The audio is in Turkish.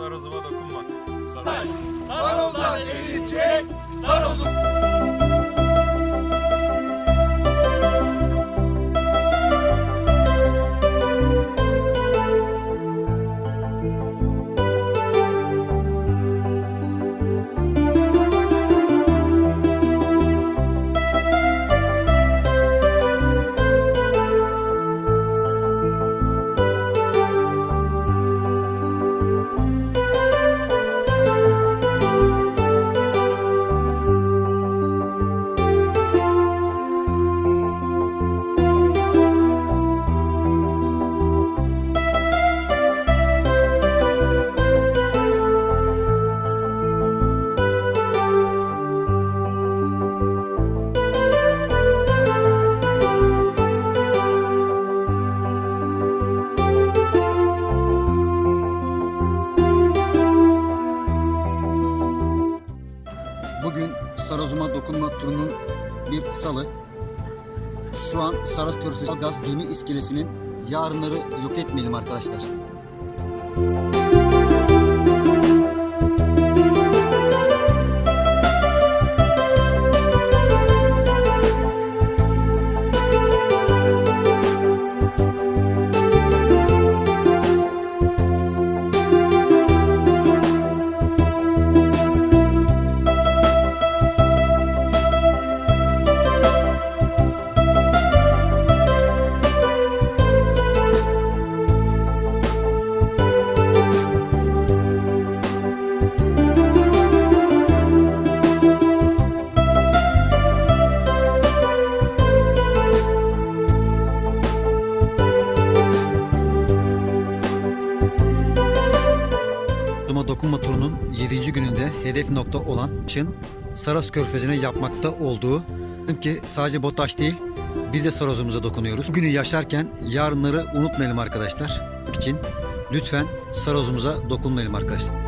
Sarozuma dokunma. Saray! Sarozlar elini çek! Sarozum! Bugün Sarozuma dokunma turunun bir salı. Şu an Saros Körfezi Gaz Gemi iskelesinin yarınları yok etmeyelim arkadaşlar. Duma dokunma turunun 7. gününde hedef nokta olan Çin Saros Körfezi'ne yapmakta olduğu ki sadece BOTAŞ değil biz de Saros'umuza dokunuyoruz. Bugünü yaşarken yarınları unutmayalım arkadaşlar. için lütfen Saros'umuza dokunmayalım arkadaşlar.